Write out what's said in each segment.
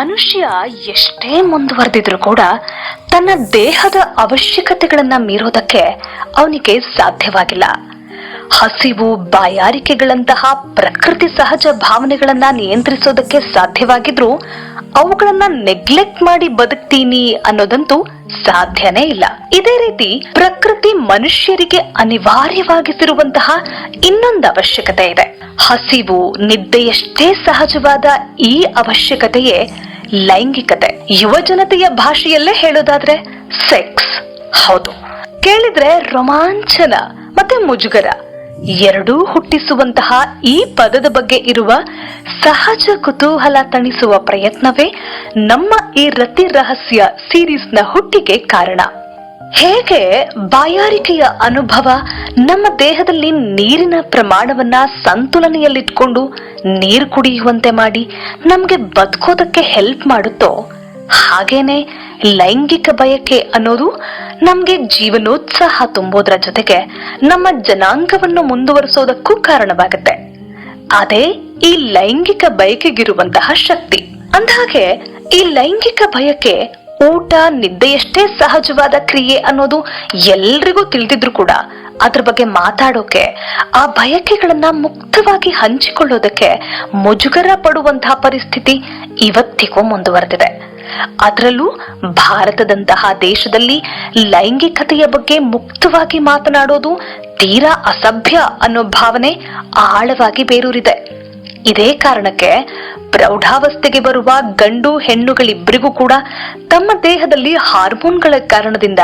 ಮನುಷ್ಯ ಎಷ್ಟೇ ಮುಂದುವರೆದಿದ್ರು ಕೂಡ ತನ್ನ ದೇಹದ ಅವಶ್ಯಕತೆಗಳನ್ನ ಮೀರೋದಕ್ಕೆ ಅವನಿಗೆ ಸಾಧ್ಯವಾಗಿಲ್ಲ. ಹಸಿವು, ಬಾಯಾರಿಕೆಗಳಂತಹ ಪ್ರಕೃತಿ ಸಹಜ ಭಾವನೆಗಳನ್ನ ನಿಯಂತ್ರಿಸೋದಕ್ಕೆ ಸಾಧ್ಯವಾಗಿದ್ರೂ ಅವುಗಳನ್ನ ನೆಗ್ಲೆಕ್ಟ್ ಮಾಡಿ ಬದುಕ್ತೀನಿ ಅನ್ನೋದಂತೂ ಸಾಧ್ಯನೇ ಇಲ್ಲ. ಇದೇ ರೀತಿ ಪ್ರಕೃತಿ ಮನುಷ್ಯರಿಗೆ ಅನಿವಾರ್ಯವಾಗಿಸಿರುವಂತಹ ಇನ್ನೊಂದು ಅವಶ್ಯಕತೆ ಇದೆ. ಹಸಿವು, ನಿದ್ದೆಯಷ್ಟೇ ಸಹಜವಾದ ಈ ಅವಶ್ಯಕತೆಯೇ ಲೈಂಗಿಕತೆ. ಯುವ ಜನತೆಯ ಭಾಷೆಯಲ್ಲೇ ಹೇಳೋದಾದ್ರೆ ಸೆಕ್ಸ್ ಹೌದು. ಕೇಳಿದ್ರೆ ರೋಮಾಂಚನ ಮತ್ತೆ ಮುಜುಗರ. ಎರಡೂ ಹುಟ್ಟಿಸುವಂತಹ ಈ ಪದದ ಬಗ್ಗೆ ಇರುವ ಸಹಜ ಕುತೂಹಲ ತಣಿಸುವ ಪ್ರಯತ್ನವೇ ನಮ್ಮ ಈ ರತಿ ರಹಸ್ಯ ಸೀರೀಸ್ನ ಹುಟ್ಟಿಗೆ ಕಾರಣ. ಹೇಗೆ ಬಾಯಾರಿಕೆಯ ಅನುಭವ ನಮ್ಮ ದೇಹದಲ್ಲಿ ನೀರಿನ ಪ್ರಮಾಣವನ್ನ ಸಂತುಲನೆಯಲ್ಲಿಟ್ಕೊಂಡು ನೀರು ಕುಡಿಯುವಂತೆ ಮಾಡಿ ನಮ್ಗೆ ಬದುಕೋದಕ್ಕೆ ಹೆಲ್ಪ್ ಮಾಡುತ್ತೋ? ಹಾಗೇನೆ ಲೈಂಗಿಕ ಬಯಕೆ ಅನ್ನೋದು ನಮ್ಗೆ ಜೀವನೋತ್ಸಾಹ ತುಂಬೋದ್ರ ಜೊತೆಗೆ ನಮ್ಮ ಜನಾಂಗವನ್ನು ಮುಂದುವರಿಸೋದಕ್ಕೂ ಕಾರಣವಾಗುತ್ತೆ. ಅದೇ ಈ ಲೈಂಗಿಕ ಬಯಕೆಗಿರುವಂತಹ ಶಕ್ತಿ. ಅಂದಹಾಗೆ ಈ ಲೈಂಗಿಕ ಬಯಕೆ ಊಟ ನಿದ್ದೆಯಷ್ಟೇ ಸಹಜವಾದ ಕ್ರಿಯೆ ಅನ್ನೋದು ಎಲ್ರಿಗೂ ತಿಳಿದಿದ್ರು ಕೂಡ ಅದ್ರ ಬಗ್ಗೆ ಮಾತಾಡೋಕೆ, ಆ ಬಯಕೆಗಳನ್ನ ಮುಕ್ತವಾಗಿ ಹಂಚಿಕೊಳ್ಳೋದಕ್ಕೆ ಮುಜುಗರ ಪಡುವಂತಹ ಪರಿಸ್ಥಿತಿ ಇವತ್ತಿಗೂ ಮುಂದುವರೆದಿದೆ. ಅದರಲ್ಲೂ ಭಾರತದಂತಹ ದೇಶದಲ್ಲಿ ಲೈಂಗಿಕತೆಯ ಬಗ್ಗೆ ಮುಕ್ತವಾಗಿ ಮಾತನಾಡೋದು ತೀರಾ ಅಸಭ್ಯ ಅನ್ನೋ ಭಾವನೆ ಆಳವಾಗಿ ಬೇರೂರಿದೆ. ಇದೇ ಕಾರಣಕ್ಕೆ ಪ್ರೌಢಾವಸ್ಥೆಗೆ ಬರುವ ಗಂಡು ಹೆಣ್ಣುಗಳಿಬ್ಬರಿಗೂ ಕೂಡ ತಮ್ಮ ದೇಹದಲ್ಲಿ ಹಾರ್ಮೋನ್ಗಳ ಕಾರಣದಿಂದ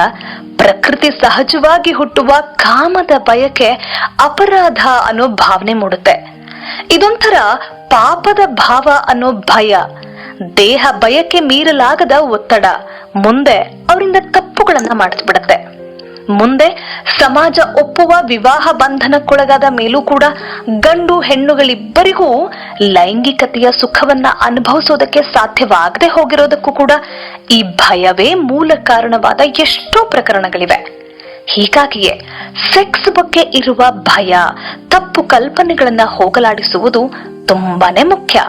ಪ್ರಕೃತಿ ಸಹಜವಾಗಿ ಹುಟ್ಟುವ ಕಾಮದ ಬಯಕೆ ಅಪರಾಧ ಅನ್ನೋ ಭಾವನೆ ಮೂಡುತ್ತೆ. ಇದೊಂಥರ ಪಾಪದ ಭಾವ ಅನ್ನೋ ಭಯ, ದೇಹ ಬಯಕೆ ಮೀರಲಾಗದ ಒತ್ತಡ ಮುಂದೆ ಅವರಿಂದ ತಪ್ಪುಗಳನ್ನ ಮಾಡಿಸ್ಬಿಡತ್ತೆ. ಮುಂದೆ ಸಮಾಜ ಒಪ್ಪುವ ವಿವಾಹ ಬಂಧನಕ್ಕೊಳಗಾದ ಮೇಲೂ ಕೂಡ ಗಂಡು ಹೆಣ್ಣುಗಳಿಬ್ಬರಿಗೂ ಲೈಂಗಿಕತೆಯ ಸುಖವನ್ನ ಅನುಭವಿಸೋದಕ್ಕೆ ಸಾಧ್ಯವಾಗದೆ ಹೋಗಿರೋದಕ್ಕೂ ಕೂಡ ಈ ಭಯವೇ ಮೂಲ ಕಾರಣವಾದ ಎಷ್ಟೋ ಪ್ರಕರಣಗಳಿವೆ. ಹೀಗಾಗಿಯೇ ಸೆಕ್ಸ್ ಬಗ್ಗೆ ಇರುವ ಭಯ, ತಪ್ಪು ಕಲ್ಪನೆಗಳನ್ನ ಹೋಗಲಾಡಿಸುವುದು ತುಂಬಾನೇ ಮುಖ್ಯ.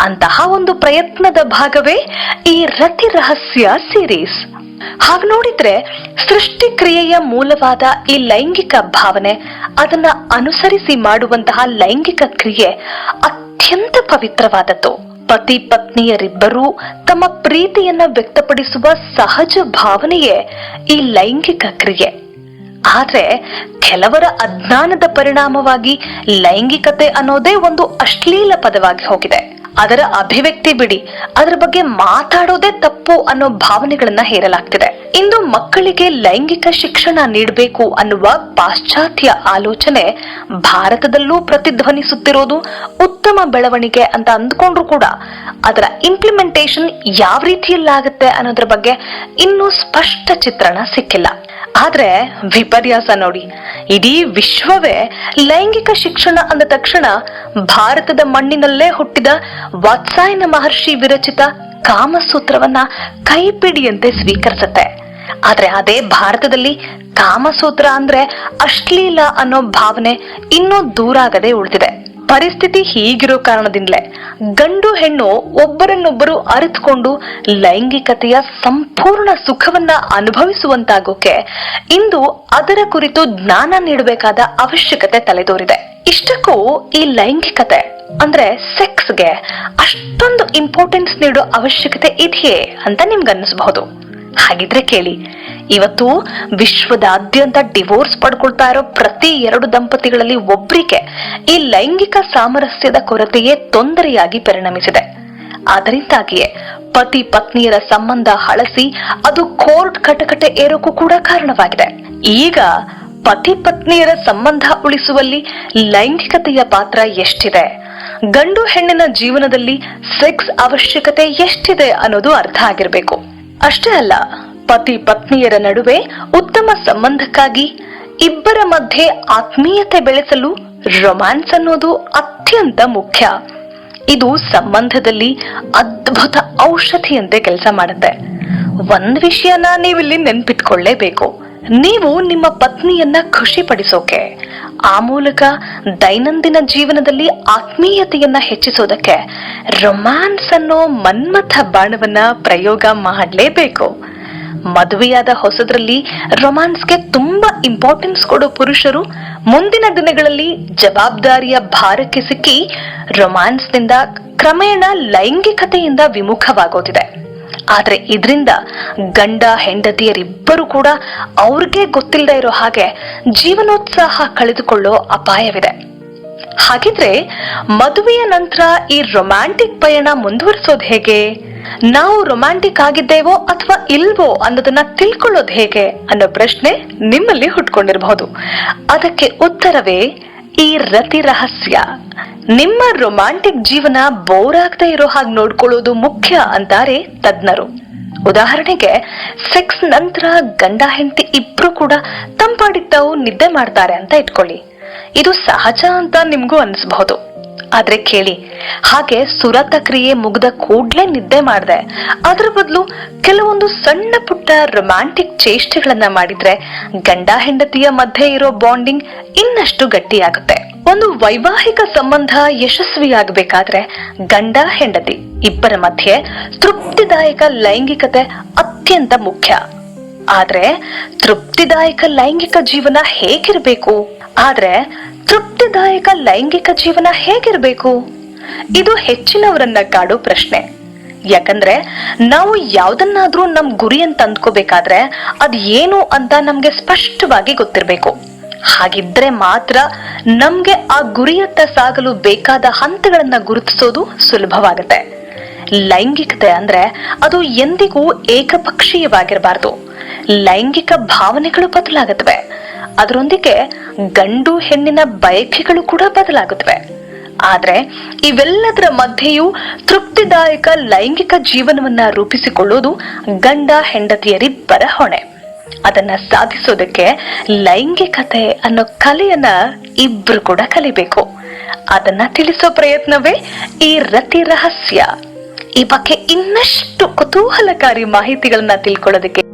ಅಂತಹ ಒಂದು ಪ್ರಯತ್ನದ ಭಾಗವೇ ಈ ರತಿ ರಹಸ್ಯ ಸೀರೀಸ್ ಹಾಗೆ ನೋಡಿದ್ರೆ ಸೃಷ್ಟಿ ಕ್ರಿಯೆಯ ಮೂಲವಾದ ಈ ಲೈಂಗಿಕ ಭಾವನೆ ಅದನ್ನ ಅನುಸರಿಸಿ ಮಾಡುವಂತಹ ಲೈಂಗಿಕ ಕ್ರಿಯೆ ಅತ್ಯಂತ ಪವಿತ್ರವಾದದ್ದು. ಪತಿ ಪತ್ನಿಯರಿಬ್ಬರೂ ತಮ್ಮ ಪ್ರೀತಿಯನ್ನ ವ್ಯಕ್ತಪಡಿಸುವ ಸಹಜ ಭಾವನೆಯೇ ಈ ಲೈಂಗಿಕ ಕ್ರಿಯೆ. ಆದ್ರೆ ಕೆಲವರ ಅಜ್ಞಾನದ ಪರಿಣಾಮವಾಗಿ ಲೈಂಗಿಕತೆ ಅನ್ನೋದೇ ಒಂದು ಅಶ್ಲೀಲ ಪದವಾಗಿ ಹೋಗಿದೆ. ಅದರ ಅಭಿವ್ಯಕ್ತಿ ಬಿಡಿ. ಅದರ ಬಗ್ಗೆ ಮಾತಾಡೋದೇ ತಪ್ಪು ಅನ್ನೋ ಭಾವನೆಗಳನ್ನ ಹೇರಲಾಗ್ತಿದೆ. ಇಂದು ಮಕ್ಕಳಿಗೆ ಲೈಂಗಿಕ ಶಿಕ್ಷಣ ನೀಡಬೇಕು ಅನ್ನುವ ಪಾಶ್ಚಾತ್ಯ ಆಲೋಚನೆ ಭಾರತದಲ್ಲೂ ಪ್ರತಿಧ್ವನಿಸುತ್ತಿರೋದು ಉತ್ತಮ ಬೆಳವಣಿಗೆ ಅಂತ ಅಂದ್ಕೊಂಡ್ರು ಕೂಡ. ಅದರ ಇಂಪ್ಲಿಮೆಂಟೇಷನ್ ಯಾವ ರೀತಿಯಲ್ಲಾಗುತ್ತೆ ಅನ್ನೋದ್ರ ಬಗ್ಗೆ ಇನ್ನೂ ಸ್ಪಷ್ಟ ಚಿತ್ರಣ ಸಿಕ್ಕಿಲ್ಲ. ಆದ್ರೆ ವಿಪರ್ಯಾಸ ನೋಡಿ, ಇಡೀ ವಿಶ್ವವೇ ಲೈಂಗಿಕ ಶಿಕ್ಷಣ ಅಂದ ತಕ್ಷಣ ಭಾರತದ ಮಣ್ಣಿನಲ್ಲೇ ಹುಟ್ಟಿದ ವಾತ್ಸಾಯನ ಮಹರ್ಷಿ ವಿರಚಿತ ಕಾಮಸೂತ್ರವನ್ನ ಕೈಪಿಡಿಯಂತೆ ಸ್ವೀಕರಿಸುತ್ತೆ. ಆದ್ರೆ ಅದೇ ಭಾರತದಲ್ಲಿ ಕಾಮಸೂತ್ರ ಅಂದ್ರೆ ಅಶ್ಲೀಲ ಅನ್ನೋ ಭಾವನೆ ಇನ್ನೂ ದೂರ ಆಗದೆ ಉಳಿದಿದೆ. ಪರಿಸ್ಥಿತಿ ಹೀಗಿರೋ ಕಾರಣದಿಂದಲೇ ಗಂಡು ಹೆಣ್ಣು ಒಬ್ಬರನ್ನೊಬ್ಬರು ಅರಿತುಕೊಂಡು ಲೈಂಗಿಕತೆಯ ಸಂಪೂರ್ಣ ಸುಖವನ್ನ ಅನುಭವಿಸುವಂತಾಗೋಕೆ ಇಂದು ಅದರ ಕುರಿತು ಜ್ಞಾನ ನೀಡಬೇಕಾದ ಅವಶ್ಯಕತೆ ತಲೆದೋರಿದೆ. ಇಷ್ಟಕ್ಕೂ ಈ ಲೈಂಗಿಕತೆ ಅಂದ್ರೆ ಸೆಕ್ಸ್ಗೆ ಅಷ್ಟೊಂದು ಇಂಪಾರ್ಟೆನ್ಸ್ ನೀಡೋ ಅವಶ್ಯಕತೆ ಇದೆಯೇ ಅಂತ ನಿಮ್ಗನ್ನಿಸಬಹುದು. ಹಾಗಿದ್ರೆ ಕೇಳಿ, ಇವತ್ತು ವಿಶ್ವದಾದ್ಯಂತ ಡಿವೋರ್ಸ್ ಪಡ್ಕೊಳ್ತಾ ಇರೋ ಪ್ರತಿ ಎರಡು ದಂಪತಿಗಳಲ್ಲಿ ಒಬ್ರಿಗೆ ಈ ಲೈಂಗಿಕ ಸಾಮರಸ್ಯದ ಕೊರತೆಯೇ ತೊಂದರೆಯಾಗಿ ಪರಿಣಮಿಸಿದೆ. ಅದರಿಂದಾಗಿಯೇ ಪತಿ ಪತ್ನಿಯರ ಸಂಬಂಧ ಹಳಸಿ ಅದು ಕೋರ್ಟ್ ಕಟಕಟೆ ಏರೋಕ್ಕೂ ಕೂಡ ಕಾರಣವಾಗಿದೆ. ಈಗ ಪತಿ ಪತ್ನಿಯರ ಸಂಬಂಧ ಉಳಿಸುವಲ್ಲಿ ಲೈಂಗಿಕತೆಯ ಪಾತ್ರ ಎಷ್ಟಿದೆ? ಗಂಡು ಹೆಣ್ಣಿನ ಜೀವನದಲ್ಲಿ ಸೆಕ್ಸ್ ಅವಶ್ಯಕತೆ ಎಷ್ಟಿದೆ ಅನ್ನೋದು ಅರ್ಥ ಆಗಿರಬೇಕು. ಅಷ್ಟೇ ಅಲ್ಲ, ಪತಿ ಪತ್ನಿಯರ ನಡುವೆ ಉತ್ತಮ ಸಂಬಂಧಕ್ಕಾಗಿ ಇಬ್ಬರ ಮಧ್ಯೆ ಆತ್ಮೀಯತೆ ಬೆಳೆಸಲು ರೊಮ್ಯಾನ್ಸ್ ಅನ್ನೋದು ಅತ್ಯಂತ ಮುಖ್ಯ. ಇದು ಸಂಬಂಧದಲ್ಲಿ ಅದ್ಭುತ ಔಷಧಿಯಂತೆ ಕೆಲಸ ಮಾಡುತ್ತೆ. ಒಂದ್ ವಿಷಯನ ನೀವಿಲ್ಲಿ ನೆನ್ಪಿಟ್ಕೊಳ್ಳೇಬೇಕು. ನೀವು ನಿಮ್ಮ ಪತ್ನಿಯನ್ನ ಖುಷಿಪಡಿಸೋಕೆ, ಆ ಮೂಲಕ ದೈನಂದಿನ ಜೀವನದಲ್ಲಿ ಆತ್ಮೀಯತೆಯನ್ನ ಹೆಚ್ಚಿಸೋದಕ್ಕೆ ರೊಮ್ಯಾನ್ಸ್ ಅನ್ನೋ ಮನ್ಮಥ ಬಾಣವನ್ನ ಪ್ರಯೋಗ ಮಾಡಲೇಬೇಕು. ಮದುವೆಯಾದ ಹೊಸದ್ರಲ್ಲಿ ರೊಮ್ಯಾನ್ಸ್ಗೆ ತುಂಬಾ ಇಂಪಾರ್ಟೆನ್ಸ್ ಕೊಡೋ ಪುರುಷರು ಮುಂದಿನ ದಿನಗಳಲ್ಲಿ ಜವಾಬ್ದಾರಿಯ ಭಾರಕ್ಕೆ ಸಿಕ್ಕಿ ರೊಮ್ಯಾನ್ಸ್ನಿಂದ ಕ್ರಮೇಣ ಲೈಂಗಿಕತೆಯಿಂದ ವಿಮುಖವಾಗೋದಿದೆ. ಆದ್ರೆ ಇದರಿಂದ ಗಂಡ ಹೆಂಡತಿಯರಿಬ್ಬರು ಕೂಡ ಅವ್ರಿಗೆ ಗೊತ್ತಿಲ್ಲದೆ ಇರೋ ಹಾಗೆ ಜೀವನೋತ್ಸಾಹ ಕಳೆದುಕೊಳ್ಳೋ ಅಪಾಯವಿದೆ. ಹಾಗಿದ್ರೆ ಮದುವೆಯ ನಂತರ ಈ ರೊಮ್ಯಾಂಟಿಕ್ ಪಯಣ ಮುಂದುವರಿಸೋದು ಹೇಗೆ? ನಾವು ರೊಮ್ಯಾಂಟಿಕ್ ಆಗಿದ್ದೇವೋ ಅಥವಾ ಇಲ್ವೋ ಅನ್ನೋದನ್ನ ತಿಳ್ಕೊಳ್ಳೋದು ಹೇಗೆ ಅನ್ನೋ ಪ್ರಶ್ನೆ ನಿಮ್ಮಲ್ಲಿ ಹುಟ್ಕೊಂಡಿರಬಹುದು. ಅದಕ್ಕೆ ಉತ್ತರವೇ ಈ ರತಿ ರಹಸ್ಯ. ನಿಮ್ಮ ರೊಮ್ಯಾಂಟಿಕ್ ಜೀವನ ಬೋರ್ ಆಗದೆ ಇರೋ ಹಾಗೆ ನೋಡ್ಕೊಳ್ಳೋದು ಮುಖ್ಯ ಅಂತಾರೆ ತಜ್ಞರು. ಉದಾಹರಣೆಗೆ ಸೆಕ್ಸ್ ನಂತರ ಗಂಡ ಹೆಂಡತಿ ಇಬ್ರು ಕೂಡ ತಂಪಾಡಿದ್ದಾವು ನಿದ್ದೆ ಮಾಡ್ತಾರೆ ಅಂತ ಇಟ್ಕೊಳ್ಳಿ. ಇದು ಸಹಜ ಅಂತ ನಿಮ್ಗೂ ಅನಿಸಬಹುದು. ಆದ್ರೆ ಕೇಳಿ, ಹಾಗೆ ಸುರತ ಕ್ರಿಯೆ ಮುಗ್ದ ಕೂಡ್ಲೇ ನಿದ್ದೆ ಮಾಡಿದೆ. ಅದ್ರ ಬದಲು ಕೆಲವೊಂದು ಸಣ್ಣ ಪುಟ್ಟ ರೊಮ್ಯಾಂಟಿಕ್ ಚೇಷ್ಟೆಗಳನ್ನ ಮಾಡಿದ್ರೆ ಗಂಡ ಹೆಂಡತಿಯ ಮಧ್ಯೆ ಇರೋ ಬಾಂಡಿಂಗ್ ಇನ್ನಷ್ಟು ಗಟ್ಟಿಯಾಗುತ್ತೆ. ಒಂದು ವೈವಾಹಿಕ ಸಂಬಂಧ ಯಶಸ್ವಿಯಾಗಬೇಕಾದ್ರೆ ಗಂಡ ಹೆಂಡತಿ ಇಬ್ಬರ ಮಧ್ಯೆ ತೃಪ್ತಿದಾಯಕ ಲೈಂಗಿಕತೆ ಅತ್ಯಂತ ಮುಖ್ಯ. ಆದ್ರೆ ತೃಪ್ತಿದಾಯಕ ಲೈಂಗಿಕ ಜೀವನ ಹೇಗಿರ್ಬೇಕು? ಆದ್ರೆ ತೃಪ್ತಿದಾಯಕ ಲೈಂಗಿಕ ಜೀವನ ಹೇಗಿರಬೇಕು? ಇದು ಹೆಚ್ಚಿನವರನ್ನ ಕಾಡೋ ಪ್ರಶ್ನೆ. ಯಾಕಂದ್ರೆ ನಾವು ಯಾವ್ದನ್ನಾದ್ರೂ ನಮ್ ಗುರಿ ಅಂತ ಅಂದ್ಕೋಬೇಕಾದ್ರೆ ಅದ್ ಏನು ಅಂತ ನಮ್ಗೆ ಸ್ಪಷ್ಟವಾಗಿ ಗೊತ್ತಿರ್ಬೇಕು. ಹಾಗಿದ್ರೆ ಮಾತ್ರ ನಮ್ಗೆ ಆ ಗುರಿಯತ್ತ ಸಾಗಲು ಬೇಕಾದ ಹಂತಗಳನ್ನ ಗುರುತಿಸೋದು ಸುಲಭವಾಗುತ್ತೆ. ಲೈಂಗಿಕತೆ ಅಂದ್ರೆ ಅದು ಎಂದಿಗೂ ಏಕಪಕ್ಷೀಯವಾಗಿರಬಾರ್ದು. ಲೈಂಗಿಕ ಭಾವನೆಗಳು ಬದಲಾಗುತ್ತವೆ. ಅದರೊಂದಿಗೆ ಗಂಡು ಹೆಣ್ಣಿನ ಬಯಕೆಗಳು ಕೂಡ ಬದಲಾಗುತ್ತವೆ. ಆದ್ರೆ ಇವೆಲ್ಲದರ ಮಧ್ಯೆಯೂ ತೃಪ್ತಿದಾಯಕ ಲೈಂಗಿಕ ಜೀವನವನ್ನ ರೂಪಿಸಿಕೊಳ್ಳೋದು ಗಂಡ ಹೆಂಡತಿಯರಿಬ್ಬರ ಹೊಣೆ ಅದನ್ನ ಸಾಧಿಸೋದಕ್ಕೆ ಲೈಂಗಿಕತೆ ಅನ್ನೋ ಕಲೆಯನ್ನ ಇಬ್ರು ಕೂಡ ಕಲಿಬೇಕು. ಅದನ್ನ ತಿಳಿಸೋ ಪ್ರಯತ್ನವೇ ಈ ರತಿ ರಹಸ್ಯ. ಈ ಬಗ್ಗೆ ಇನ್ನಷ್ಟು ಕುತೂಹಲಕಾರಿ ಮಾಹಿತಿಗಳನ್ನ ತಿಳ್ಕೊಳ್ಳೋದಕ್ಕೆ